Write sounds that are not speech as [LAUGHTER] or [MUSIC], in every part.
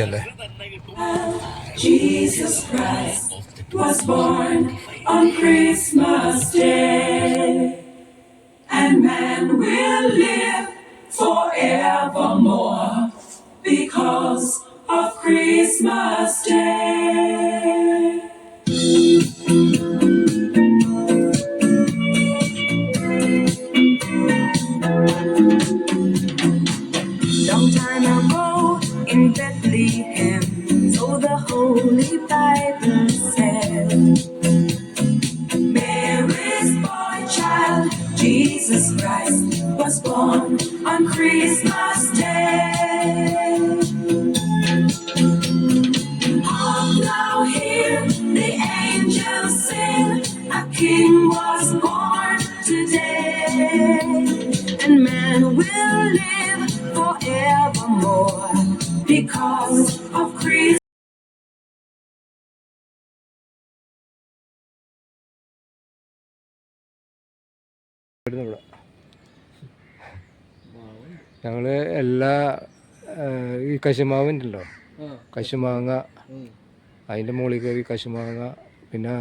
അമ്മയുടെ king was born today. And man will live forevermore because of Christ. ഞങ്ങൾ എല്ലാ ഈ കശുമാവുണ്ടല്ലോ കശുമാങ്ങ അതിന്റെ മുകളിൽ കയറി കശുമാങ്ങ പിന്നെ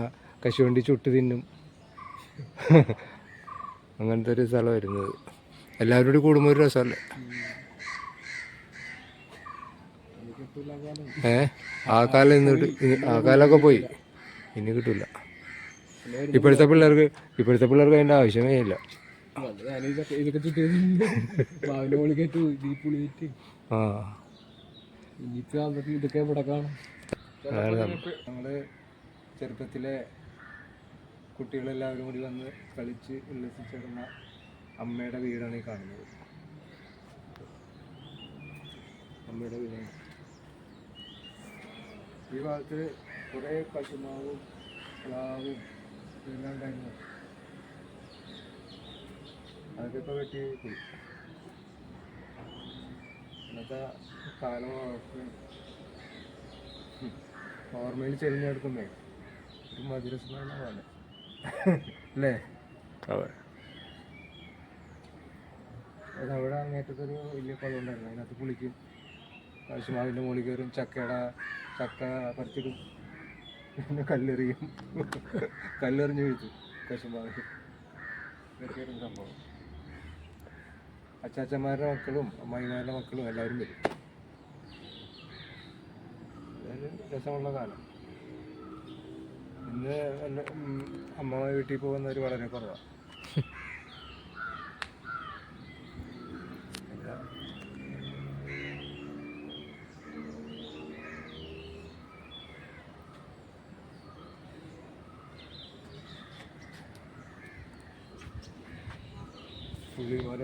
കശുവണ്ടി ചുട്ട് തിന്നും അങ്ങനത്തെ ഒരു സ്ഥലം വരുന്നത് എല്ലാവരും കൂടി കൂടുമ്പോൾ ഒരു രസമല്ലേ? ഏ? ആ കാലം ഇന്നിട്ട് ആ കാലമൊക്കെ പോയി. ഇനി കിട്ടൂല. ഇപ്പോഴത്തെ പിള്ളേർക്ക് ഇപ്പോഴത്തെ പിള്ളേർക്ക് അതിന്റെ ആവശ്യമേ ഇല്ല. ആ. ഇതൊക്കെ ഇവിടെ കാണും? ഞങ്ങൾ ചെറുപ്പത്തിലെ കുട്ടികളെല്ലാവരും കൂടി വന്ന് കളിച്ച് ഉല്ലസിച്ചിരുന്ന അമ്മയുടെ വീടാണ് ഈ കാണുന്നത്. അമ്മയുടെ വീടാണ്. ഈ ഭാഗത്ത് കുറേ പശുമാവും പ്ലാവും എല്ലാം ഉണ്ടായിരുന്നു. അതൊക്കെ ഇപ്പോൾ വെട്ടി ഇന്നത്തെ കാലം ഓർമ്മ ഓർമ്മയിൽ ചെരിഞ്ഞെടുക്കുന്നേ. ഒരു മധുരസ്മരണമാണ്. അല്ലേ? അതെ. അവിടെ അങ്ങേറ്റത്തൊരു വലിയ കുളം ഉണ്ടായിരുന്നു. അതിനകത്ത് കുളിക്കും കാശുമാവിന്റെ മുകളിൽ കയറും. ചക്കയുടെ ചക്ക പറിച്ചിടും. പിന്നെ കല്ലെറിയും. കല്ലെറിഞ്ഞ് വീഴ്ത്തു. കശുമാവ് ഇതൊക്കെ ഒരു സംഭവം. അച്ചാച്ചന്മാരുടെ മക്കളും അമ്മായിമാരുടെ മക്കളും എല്ലാവരും വരും. രസമുള്ള കാലം. ഇന്ന് അമ്മ വീട്ടിൽ പോകുന്നവർ വളരെ കുറവാണ്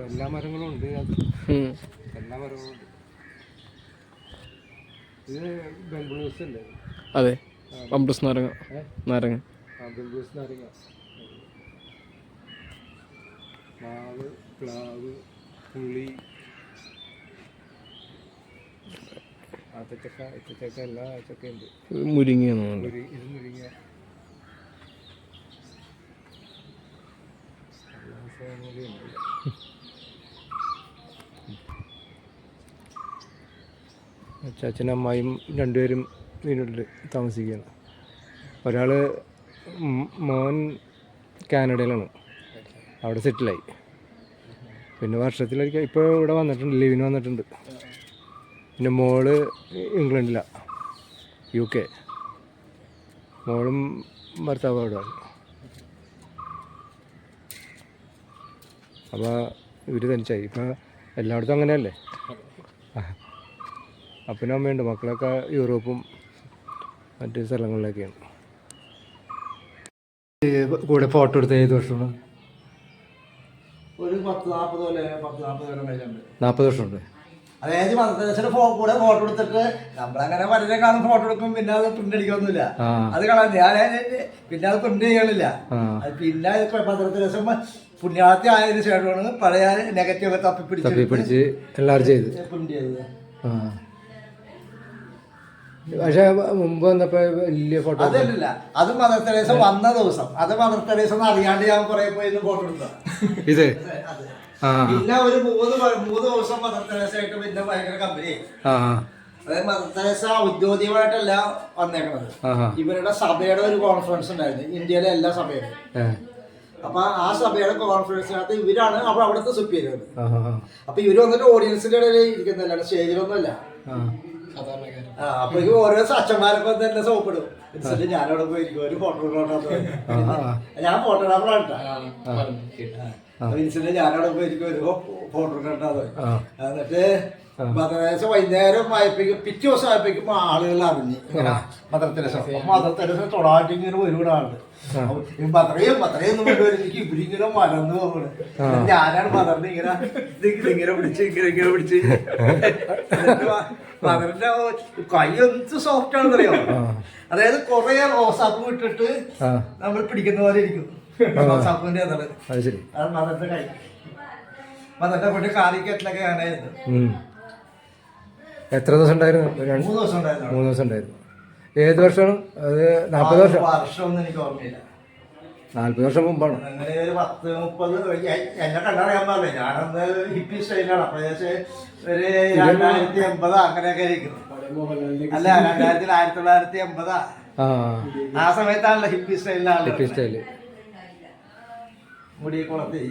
എല്ലാ മരങ്ങളും ഉണ്ട്. എല്ലാ മരങ്ങളും ഉണ്ട്. ഇത് ബംഗ്ലൂസ് അല്ലേ? അതെ. പമ്പസ് നാരങ്ങ? നാരങ്ങ. നാരങ്ങ. മാവ് പ്ലാവ് പുളി. ആത്തച്ചക്ക ഇത്തച്ചക്ക എല്ലാ ചക്കയുണ്ട് മുരിങ്ങയാണ് തോന്നുന്നുണ്ട്. മുരി ഇത് മുരിങ്ങ. അച്ചാച്ചനും അമ്മായും രണ്ടുപേരും ഇതിനുള്ളിൽ താമസിക്കുകയാണ്. ഒരാൾ മോൻ കാനഡയിലാണ്. അവിടെ സെറ്റിലായി. പിന്നെ വർഷത്തിലൊരിക്കൽ ഇപ്പോൾ ഇവിടെ വന്നിട്ടുണ്ട് ലീവിന് വന്നിട്ടുണ്ട്. പിന്നെ മോൾ ഇംഗ്ലണ്ടിലാണ് യു കെ. മോളും ഭർത്താവ് അവിടെയാണ് അപ്പോൾ ഇവർ തനിച്ചായി. ഇപ്പം എല്ലായിടത്തും അങ്ങനെയല്ലേ? അപ്പനും അമ്മയുണ്ട്. മക്കളൊക്കെ യൂറോപ്പും മറ്റു സ്ഥലങ്ങളിലൊക്കെയാണ്. കൂടെ ഫോട്ടോ എടുത്ത് ഏത് വർഷമാണ്? ഒരു പത്ത് നാൽപ്പത് കൊല്ലം പത്ത് നാൽപ്പത് കൊല്ലം കഴിഞ്ഞുണ്ട് നാൽപ്പത് വർഷമുണ്ട്. അതായത് ഫോ കൂടെ ഫോട്ടോ എടുത്തിട്ട് നമ്മളങ്ങനെ വളരെ കാണും ഫോട്ടോ എടുക്കും പിന്നെ അത് പ്രിന്റ് അടിക്കൊന്നുമില്ല. അത് കാണാൻ ഞാൻ പിന്നെ അത് പ്രിന്റ് ചെയ്യണില്ല. പിന്നെ പന്ത്രണ്ട് ദിവസം പുണ്യാളത്തി ആയതിനു ശേഷമാണ് പഴയ നെഗറ്റീവ് തപ്പി പിടിച്ച് പ്രിന്റ് ചെയ്തത്. പക്ഷെ മുമ്പ് വന്നപ്പോ വലിയ ഫോട്ടോ അതല്ല അത് മദർ തെരേസ വന്ന ദിവസം. അത് മദർ തെരേസ എന്ന് അറിയാണ്ട് ഞാൻ കുറെ പോയി ഫോട്ടോ എടുത്തു ഇത്. പിന്നെ ഒരു മൂന്ന് മൂന്ന് ദിവസം മദർ തെരേസ ആയിട്ട് പിന്നെ ഭയങ്കര കമ്പനി അതായത് മദർ തെരേസ ഔദ്യോഗികമായിട്ടല്ല വന്നേക്കണത്. ഇവരുടെ സഭയുടെ ഒരു കോൺഫറൻസ് ഉണ്ടായിരുന്നു. ഇന്ത്യയിലെ എല്ലാ സഭയുടെ. അപ്പൊ ആ സഭയുടെ കോൺഫറൻസിനകത്ത് ഇവരാണ് അവിടെ അവിടുത്തെ സുപ്പീരിയർ അപ്പൊ ഇവർ വന്നിട്ട് ഓഡിയൻസിന്റെ ഇടയിൽ ഇരിക്കുന്നില്ല സ്റ്റേജിലൊന്നുമല്ല അപ്പോഴേക്കും ഓരോ അച്ഛന്മാരൊക്കെ തന്നെ സോപ്പിടും. എന്നിട്ട് ഞാനവിടെ പോയിരിക്കും ഒരു ഫോട്ടോഗ്രാഫർ. ഞാൻ ഫോട്ടോഗ്രാഫറാണ് വിൻസിന്റെ ഞാനവിടെ പോയിരിക്കും ഒരു ഫോട്ടോഗ്രാഫർ ആ. എന്നിട്ട് മദ്രസ വൈകുന്നേരം വായ്പയ്ക്കും പിറ്റേ ദിവസം വായ്പയ്ക്കും ആളുകൾ അറിഞ്ഞു. മദർ തെരേസ അപ്പൊ മദർ തെരേസ തൊടായിട്ട് ഇങ്ങനെ ഒരുപാടാണ് മദ്രയും മദ്രയും ഈ മദറയും മദറയും ഒന്നും കൊണ്ടുവരും എനിക്ക് ഇവരിങ്ങനെ മലർന്നു പോകണ് ഞാനാണ് മദറിനെ ഇങ്ങനെ ഇങ്ങനെ പിടിച്ച് ഇങ്ങനെ ഇങ്ങനെ പിടിച്ച്. കൈ എന്ത് സോഫ്റ്റ് ആണെന്നറിയോ? അതായത് കുറെ റോസാപ്പ് ഇട്ടിട്ട് നമ്മൾ പിടിക്കുന്ന പോലെ ഇരിക്കും. റോസാപ്പിന്റെ അതാണ് അത് ശരി. അത് മദറിന്റെ കൈ. മദറിന്റെ പൊട്ടി കാറിക്കറ്റിലൊക്കെ കാണായിരുന്നു. എത്ര ദിവസം ഉണ്ടായിരുന്നു? മൂന്ന് ദിവസം ഉണ്ടായിരുന്നു മൂന്ന് ദിവസം ഉണ്ടായിരുന്നു. ഏത് വർഷമാണ്? അത് നാൽപ്പത് വർഷം. വർഷമൊന്നും എനിക്ക് ഓർമ്മയില്ല. നാൽപ്പത് വർഷം മുമ്പാണ്. അങ്ങനെ ഒരു പത്ത് മുപ്പത് എന്നെ കണ്ടറിയാൻ പാടില്ല ഞാനന്ന് ഹിപ്പി സ്റ്റൈലാണ്. അപ്പൊ ഏകദേശം ഒരു രണ്ടായിരത്തി എൺപത് അങ്ങനെയൊക്കെ ഇരിക്കുന്നു. അല്ല രണ്ടായിരത്തി ആയിരത്തി തൊള്ളായിരത്തി എൺപതാ ആ. ആ സമയത്താണല്ലോ ഹിപ്പി സ്റ്റൈലിലാണ്. Hippie style. മുടി കുളത്തി.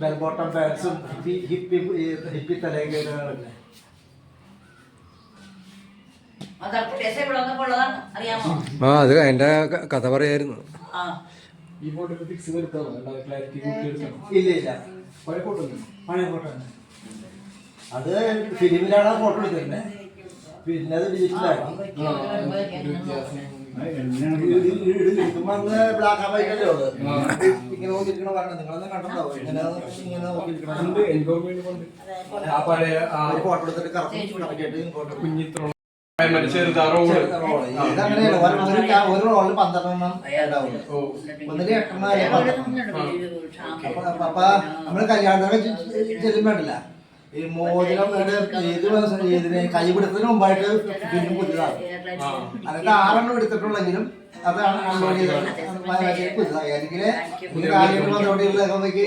ബെൽബോട്ടം പാൻസും ഹിപ്പി ഹിപ്പി ഹിപ്പി തലയൊക്കെ മദർ തെരേസ ഇവിടെ വന്നപ്പോൾ ഉള്ളതാണ് അറിയാമോ ആ അത് എന്റെ കഥ പറയായിരുന്നു. ആ. ഈ ഫോട്ടോ ഫിക്സ് എടുത്തോ ക്ലാരിറ്റി കൂട്ടി എടുക്കണം ഇല്ല ഇല്ല. പഴയ ഫോട്ടോ ഉണ്ട് പഴയ ഫോട്ടോ തന്നെ അത് ഫിലിമിലാണ് ഫോട്ടോ എടുത്തിരുന്നത് പിന്നെ അത് ഡിജിറ്റലാണ് അന്ന് ബ്ലാക്ക് ആൻഡ് വൈറ്റ് അല്ലേ ഉള്ളത് ഇങ്ങനെ നോക്കിയിരിക്കണ പറഞ്ഞത്. നിങ്ങളൊന്നും കണ്ടോ ഇങ്ങനെ ഇങ്ങനെ നോക്കിയിരിക്കണം ആ പഴയ ആ ഒരു ഫോട്ടോ എടുത്തിട്ട് കറക്റ്റ് കുഞ്ഞിത്ര ഫോട്ടോ ഒരു റോളിൽ പന്ത്രണ്ടെണ്ണം ഉണ്ടാവും. ഓ. ഒന്നിൽ എട്ടെണ്ണം അപ്പൊ നമ്മൾ കല്യാണത്തിന് ചെല്ലുമ്പോണ്ടല്ല ഈ മോതിരം ഏത് ദിവസം ഇതിന് കൈ മുമ്പായിട്ട് വീണ്ടും പുതിയതാണ് അതായത് ആറെണ്ണം എടുത്തിട്ടുള്ളെങ്കിലും അതാണ് അൺലോഡ് ചെയ്തത് പുതിയതായി അല്ലെങ്കിൽ ഒരു കാര്യം വന്നോണ്ടിയുള്ളതൊക്കെ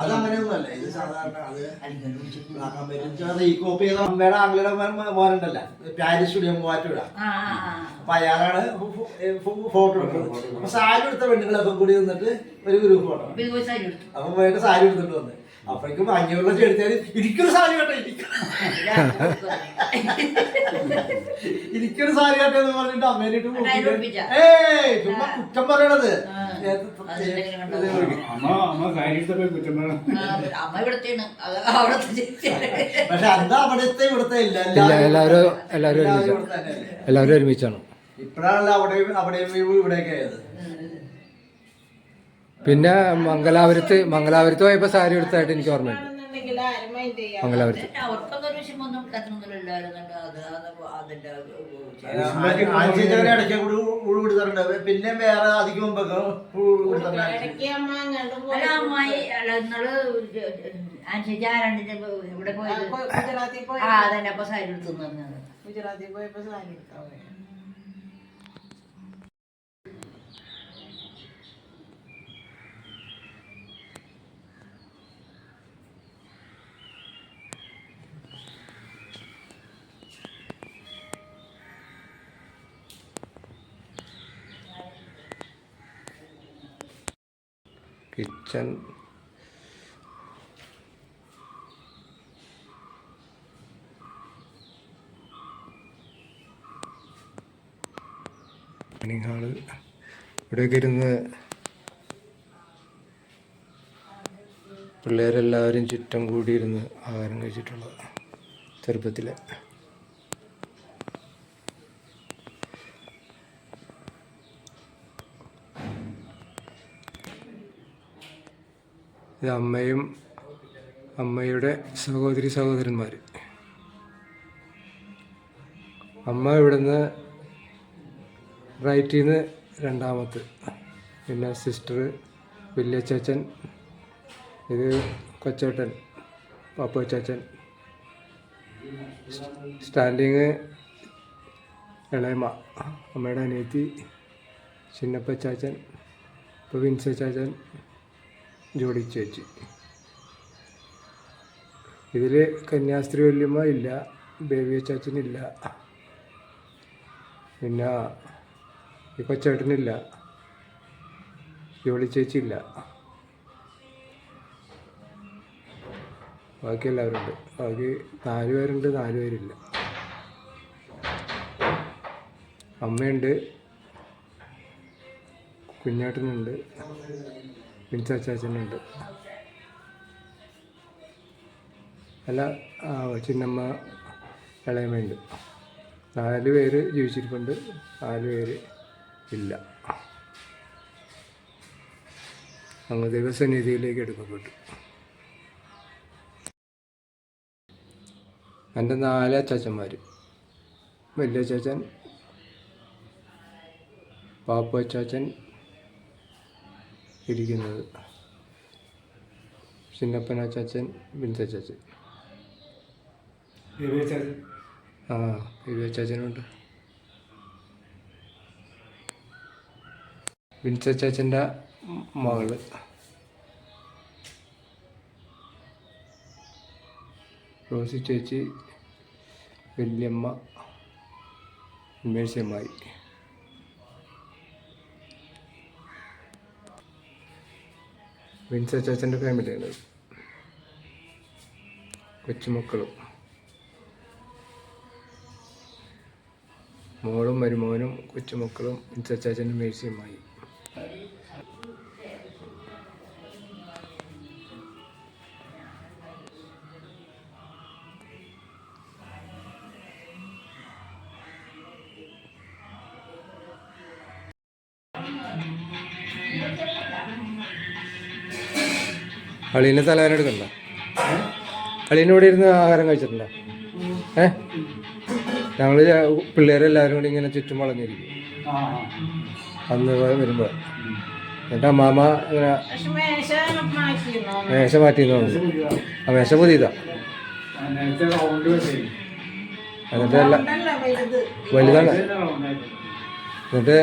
അത് അങ്ങനെയൊന്നുമല്ല. ഇത് സാധാരണ അത് ഇതാക്കാൻ പറ്റും. ഈ കോപ്പി ചെയ്ത അമ്മയുടെ ആംഗ്ലയുടെ മോനുണ്ടല്ല. Paris studio Muvattupuzha. അപ്പൊ അയാളാണ് ഫോട്ടോ എടുത്തത്. അപ്പൊ സാരി എടുത്ത പെണ്ണുങ്ങളൊക്കെ കൂടി നിന്നിട്ട് ഒരു ഗ്രൂപ്പ് ഫോട്ടോ അപ്പൊ പോയിട്ട് സാരി എടുത്തിട്ട് വന്ന്. അപ്പോഴേക്കും അഞ്ഞൂറ് ലക്ഷം എടുത്താൽ എനിക്കൊരു സാരി കേട്ടോ എനിക്കൊരു [LAUGHS] സാരി കേട്ടോ എന്ന് പറഞ്ഞിട്ട് അമ്മേനിട്ട്? ഏയ് ചുമ്മാ കുറ്റം പറയണത്. അമ്മ. പക്ഷെ അന്ന് അവിടുത്തെ ഇവിടുത്തെ ഇല്ല എല്ലാവരും എല്ലാവരും ഒരുമിച്ചാണ്. എല്ലാവരും ഒരുമിച്ചാണ്. ഇപ്പോഴാണല്ലോ അവിടെയും അവിടെയും ഇവിടെയൊക്കെ ആയത്. പിന്നെ മംഗലാപുരത്ത് മംഗലാപുരത്ത് പോയപ്പോ സാരി എടുത്തായിട്ട് എനിക്ക് ഓർമ്മയുണ്ട്. മംഗലാപുരത്ത്. പിന്നെ വേറെ അധികം മുമ്പൊക്കെ അമ്മായി ഇന്നലെ അനുസരിച്ച് ആരാണ്ടിന്റെ ഇവിടെ പോയത്? ഗുജറാത്തിൽ പോയി. ആ അതന്നെ അപ്പൊ സാരി എടുത്തു ഗുജറാത്തിൽ പോയപ്പോ സാരി എടുക്കാൻ കിച്ചൺ ഡൈനിങ് ഹാൾ. ഇവിടെയൊക്കെ ഇരുന്ന് പിള്ളേരെല്ലാവരും ചുറ്റം കൂടിയിരുന്ന് ആഹാരം കഴിച്ചിട്ടുള്ളത് ചെറുപ്പത്തിൽ ഇത് അമ്മയും അമ്മയുടെ സഹോദരി സഹോദരന്മാർ അമ്മ ഇവിടുന്ന് റൈറ്റിൽ നിന്ന് രണ്ടാമത്ത്. പിന്നെ സിസ്റ്റർ ചേച്ചൻ ഇത് കൊച്ചേട്ടൻ ചേച്ചൻ സ്റ്റാൻഡിങ് ഇളയമ്മ അമ്മയുടെ അനിയത്തി ചിന്നപ്പ ചാച്ചൻ ഇപ്പോൾ വിൻസ ചാച്ചൻ ജോഡി ചേച്ചി ഇതിൽ കന്യാസ്ത്രീ വല്യമ്മ ഇല്ല ബേബി ചാച്ചനില്ല പിന്നെ ഈ കൊച്ചേട്ടനില്ല ജോളി ചേച്ചി ഇല്ല. ബാക്കി എല്ലാവരും ഉണ്ട്. ബാക്കി നാല് പേരുണ്ട് നാല് പേരില്ല. അമ്മയുണ്ട് കുഞ്ഞേട്ടനുണ്ട്. പിൻചാച്ചാച്ചനുണ്ട് അല്ല ചിന്നമ്മ ഇളയമ്മയുണ്ട്. നാല് പേര് ജീവിച്ചിരിപ്പുണ്ട് നാല് പേര് ഇല്ല. അങ്ങ് ദൈവസന്നിധിയിലേക്ക് എടുക്കപ്പെട്ടു. എന്റെ നാല് അച്ചാച്ചന്മാർ വലിയ അച്ചാച്ചൻ പാപ്പു അച്ചാച്ചൻ ഇരിക്കുന്നത്. ചിന്നപ്പന അച്ചാച്ചൻ ബിൻസ് ആ ബിൻസ് അച്ചാച്ചന്റെ മകൾ. റോസി ചേച്ചി വല്യമ്മ ഉന്മേഷമായി വിൻസ ചാച്ചന്റെ ഫാമിലിയാണ്. കൊച്ചുമക്കളും. മോളും മരുമോനും കൊച്ചുമക്കളും വിൻസ ചാച്ചന്റെ മേഴ്സിയുമായി. അളീനെ തലവേന എടുക്കണ്ട. അളീനെ ഇവിടെ ഇരുന്ന് ആഹാരം കഴിച്ചിട്ടുണ്ടോ? ഏ? ഞങ്ങൾ പിള്ളേരെല്ലാവരും കൂടി ഇങ്ങനെ ചുറ്റും വളഞ്ഞിരിക്കും. അന്ന് വരുമ്പോൾ എന്നിട്ട് അമ്മാമ്മ ഇങ്ങനെ മേശ തോന്നുന്നു ആ മേശ പുതിയതാ. എന്നിട്ട് എല്ലാ വലുതാണ്. എന്നിട്ട്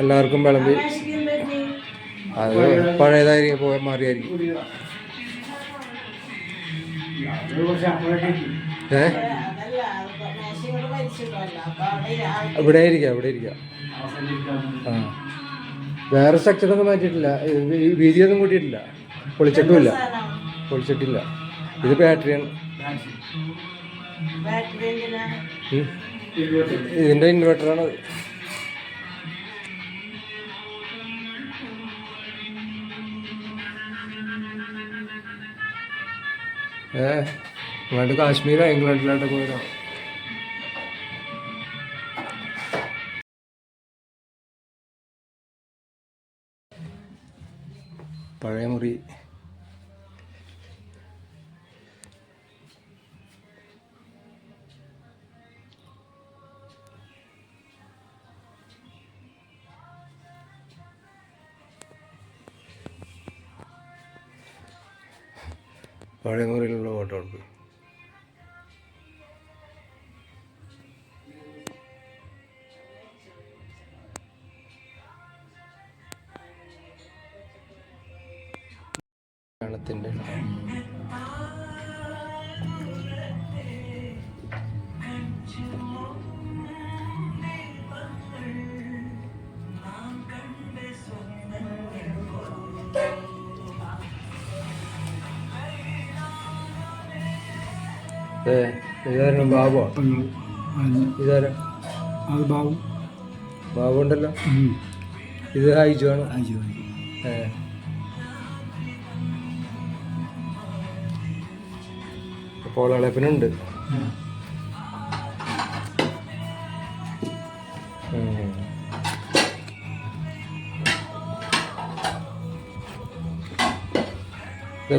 എല്ലാവർക്കും വിളമ്പി. അത് പഴയതായിരിക്കും മാറിയായിരിക്കും. ഏ? ഇവിടെ അപ്പൊ അവിടെ ഇരിക്കാം ഇവിടെ ഇരിക്കാം. ആ. വേറെ സ്ട്രക്ചറൊന്നും മാറ്റിയിട്ടില്ല. വീതിയൊന്നും കൂട്ടിയിട്ടില്ല. പൊളിച്ചിട്ടില്ല പൊളിച്ചിട്ടില്ല. ഇത് ബാറ്ററിയാണ്. ഇതിന്റെ ഇൻവെർട്ടറാണ് ഏ? അങ്ങോട്ട് കാശ്മീരോ ഇംഗ്ലണ്ടിലോട്ടൊക്കെ വരാം പഴയ മുറി. പഴയ മുറിയിലുള്ള ഫോട്ടോ എടുപ്പ് ബാബു? ഇതാരാ? അത് ബാബു. ബാബു ഉണ്ടല്ലോ. ഇത് ഹൈജു ആണ്. ഹൈജു അപ്പോൾ ഇളപ്പനുണ്ട്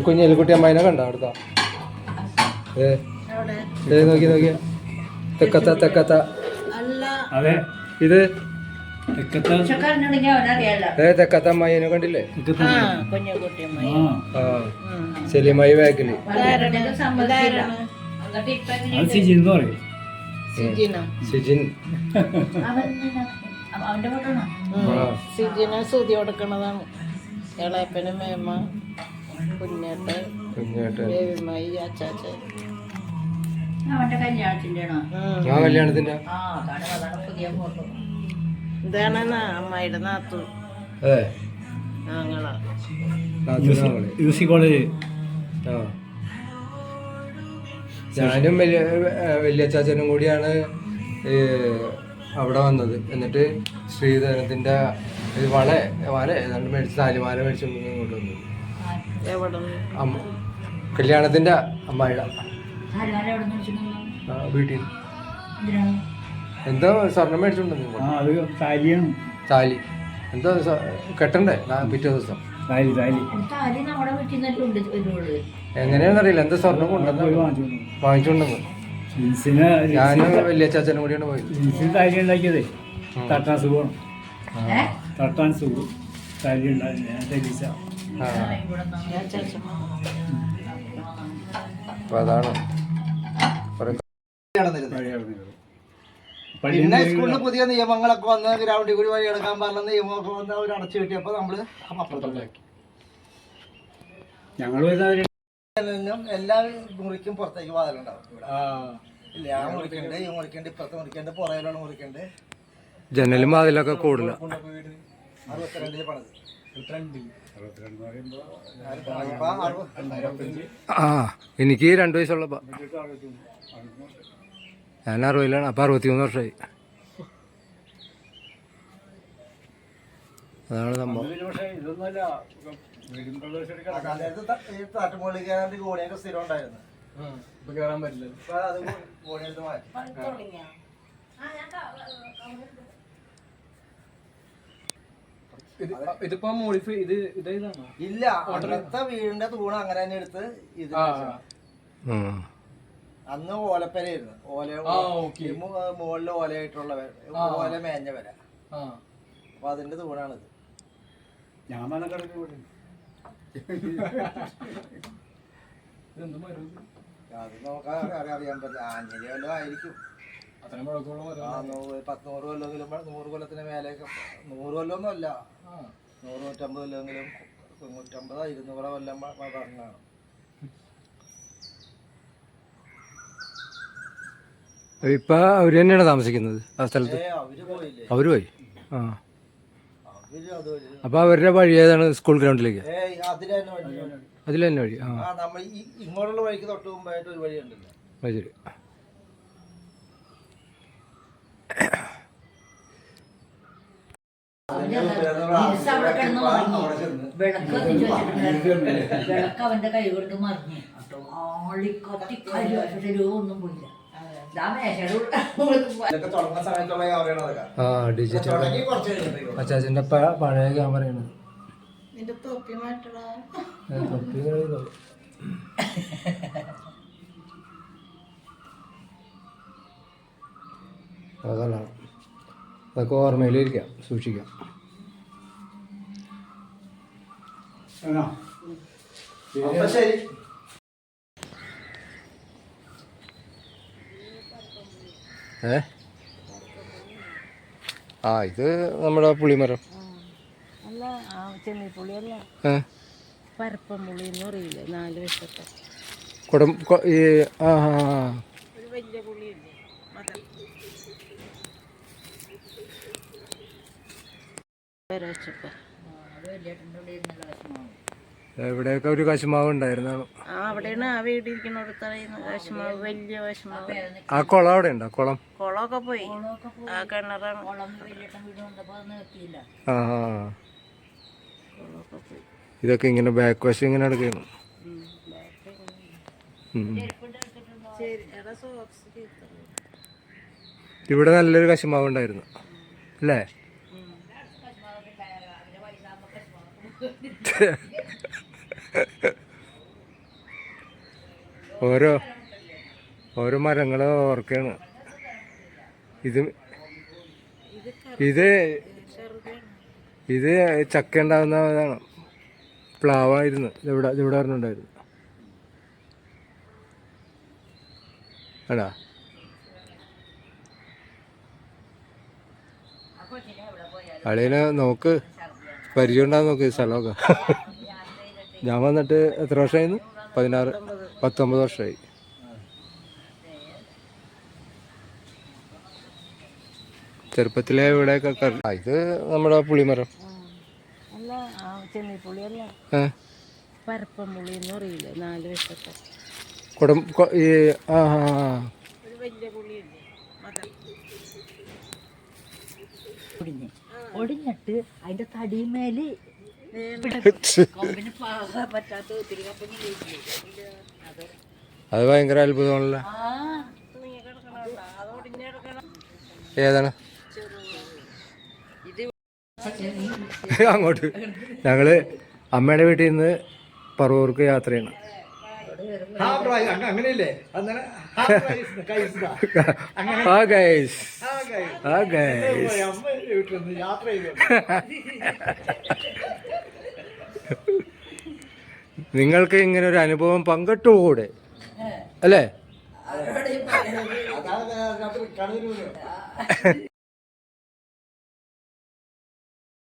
കുഞ്ഞെലിക്കുട്ടി അമ്മായിനെ കണ്ട അടുത്ത ഏ. നോക്കി നോക്കിയ തെക്കത്ത തെക്കത്ത. അതെ. ഇത്? തെക്കത്തെ. കണ്ടില്ലേ? ആ ബാക്കിൽ. സിജിൻ സിജിന? കൊടുക്കണതാണ്. ഇളയപ്പന് മേമ കുഞ്ഞേട്ടൻ കുഞ്ഞേട്ടൻ. ബേബിമായി അച്ചാച്ചൻ. ആ കല്യാണത്തിന്റെ. ഇതാണ് അമ്മായിയുടെ നാത്തു. കോളേജ്. ഞാനും വലിയ വലിയച്ചാച്ചനും കൂടിയാണ് അവിടെ വന്നത്. എന്നിട്ട് ശ്രീധരത്തിന്റെ വള വള ഏതാണ്ട് മേടിച്ച് താലിമാല മേടിച്ചുകൊണ്ട് കൊണ്ടുവന്നു. കല്യാണത്തിന്റെ അമ്മായിടെ വീട്ടിൽ എന്താ സ്വർണം മേടിച്ചോണ്ടെന്ന് ആ അത് താലിയാണ്. താലി. എന്താ കെട്ടണ്ടേ? നാ- പിറ്റേ ദിവസം. എങ്ങനെയാണെന്നറിയില്ല എന്താ സ്വർണം കൊണ്ടുവന്ന പോയി വാങ്ങിച്ചു വാങ്ങിച്ചോണ്ടെന്ന് ഞാനും വലിയ ചാച്ചനും കൂടിയാണ് പോയത്. താലി ഉണ്ടാക്കിയതേ. തട്ടാൻ സുഖമാണ്. ഏ? തട്ടാൻ സുഖം. താലി ഉണ്ടാക്കി അപ്പൊ അതാണ്. പിന്നെ സ്കൂളിൽ പുതിയ നിയമങ്ങളൊക്കെ വന്ന് ഗ്രൗണ്ടിൽ കൂടി വഴി എടുക്കാൻ പറഞ്ഞ നിയമമൊക്കെ വന്ന് അവർ അടച്ചു കിട്ടിയപ്പോ നമ്മൾ അപ്പുറത്തോട്ടാക്കി ഞങ്ങൾ എല്ലാം മുറിക്കും പുറത്തേക്ക് വാതിലുണ്ടാവും. ഇവിടെ ഇല്ല ആ മുറിക്കണ്ട് ഈ മുറിക്കണ്ട് ഇപ്പുറത്തെ മുറിക്കണ്ട് പുറയിലുള്ള മുറിക്കണ്ട്. ജനലും വാതിലൊക്കെ കൂടുതല അറുപത്തിരണ്ടിൽ പണിത്. ആ എനിക്ക് രണ്ടു വയസ്സുള്ളപ്പോ. ഞാൻ അറുപതിലാണ്. അപ്പൊ അറുപത്തിമൂന്ന് വർഷമായി അതാണ് സംഭവം. ഇതിപ്പോ മോഡിഫൈ ഇത് ഇതാണോ ഇല്ല അന്നത്തെ വീടിന്റെ തൂണ് അങ്ങനെ തന്നെ എടുത്ത് ഇത്. അന്ന് ഓലപ്പരയായിരുന്നു ഓല ആ, ഓലയായിട്ടുള്ള വര. ഓല മേഞ്ഞ വര. ആ. അപ്പൊ അതിന്റെ തൂണാണിത്. ഞാൻ മനക്കിടക്ക് ഇവിടെ ഇതെന്ത് മരം ഇത്? അത് നോക്കാൻ അറിയാൻ അറിയാൻ പറ്റില്ല. ആഞ്ഞിലി വല്ലതും ആയിരിക്കും. അത്രയും മുഴക്കമുള്ള മരം ആ നൂറ് പത്ത് നൂറ് കൊല്ലത്തിന് മേലേക്ക് നൂറ് കൊല്ലമൊന്നും അല്ല ആ. നൂറ് നൂറ്റമ്പത് കൊല്ലമെങ്കിലും തൊണ്ണൂറ്റമ്പത് ഇരുന്നൂറ് കൊല്ലം പ- പ- പറഞ്ഞാണ് ഇപ്പൊ അവർ തന്നെയാണ് താമസിക്കുന്നത് ആ സ്ഥലത്ത്. അവർ പോയില്ലേ? അവർ പോയി. ആ. അപ്പോൾ അപ്പൊ അവരുടെ വഴി ഏതാണ് സ്കൂൾ ഗ്രൗണ്ടിലേക്ക്? അതിൽ തന്നെ വഴി. ആ. ആ നമ്മ ഈ ഇങ്ങോട്ടുള്ള വഴിക്ക് തൊട്ട് മുമ്പായിട്ട് ഒരു വഴി ഉണ്ടല്ലോ അത് ശരി വിളക്ക് അവന്റെ കൈ കൊണ്ട് മറിഞ്ഞു. ആളി കത്തി കരി പക്ഷെ ഒന്നും പോയില്ല. ആ ഡിജിറ്റൽ പ- പഴയ ക്യാമറയാണ് നിന്റെ തൊപ്പി. അതല്ല അതൊക്കെ ഓർമ്മയിലിരിക്കാം സൂക്ഷിക്കാം. ശരി. ഏ? ആ ഇത് നമ്മുടെ പുളിമരം. അല്ല ആ ചെമ്മിപ്പുളിയല്ല ഏ? പരപ്പമ്പുളി എന്ന് പറയില്ലേ നാല് വശത്തെ. കുടം ഈ ആ വലിയ പുളിയില്ലേ മത. ഒരാഴ്ചപ്പ എവിടെയൊക്കെ ഒരു കശുമാവ് ഉണ്ടായിരുന്നാണ് ആ അവിടെയാണ് ആ വീട് വലിയ ആ കുളം അവിടെ ഉണ്ടോ? കുളം? കുളമൊക്കെ പോയി. ആ കിണറാണ്. ആ ഇതൊക്കെ ഇങ്ങനെ ബാക്ക് വശം ഇങ്ങനെ എടുക്കുന്നു. ഇവിടെ നല്ലൊരു കശുമാവ് ഉണ്ടായിരുന്നു. അല്ലേ? [LAUGHS] ഓരോ ഓരോ മരങ്ങൾ ഓർക്കാണ്. ഇത് ഇത് ഇത് ചക്ക ഉണ്ടാകുന്നതാണ് പ്ലാവായിരുന്നു. ഇവിടെ ഇവിടെ പറഞ്ഞുണ്ടായിരുന്നു അടാ അളിയനെ നോക്ക്. പരിചയം ഉണ്ടാകുന്ന നോക്ക് സ്ഥലമൊക്കെ. ഞാൻ വന്നിട്ട് എത്ര വർഷമായിരുന്നു? പതിനാറ് പത്തൊമ്പത് വർഷമായി. ചെറുപ്പത്തിലെ ഇവിടെ ഇത് നമ്മുടെ പുളിമരം. കുടം ഈ ആ ആ, ഒടിഞ്ഞിട്ട് അതിന്റെ തടിമേൽ അത് അത് ഭയങ്കര അത്ഭുതമാണല്ലോ. ഏതാണ്? അങ്ങോട്ട്. ഞങ്ങൾ അമ്മയുടെ വീട്ടിൽ നിന്ന് പറവൂർക്ക് യാത്രയാണ്. ആ ഗൈസ് ആ ഗൈസ് അമ്മ വീട്ടിൽ നിന്ന് യാത്ര ചെയ്തു. [LAUGHS] നിങ്ങൾക്ക് ഇങ്ങനെ ഒരു അനുഭവം പങ്കിട്ടുകൂടെ? അല്ലേ?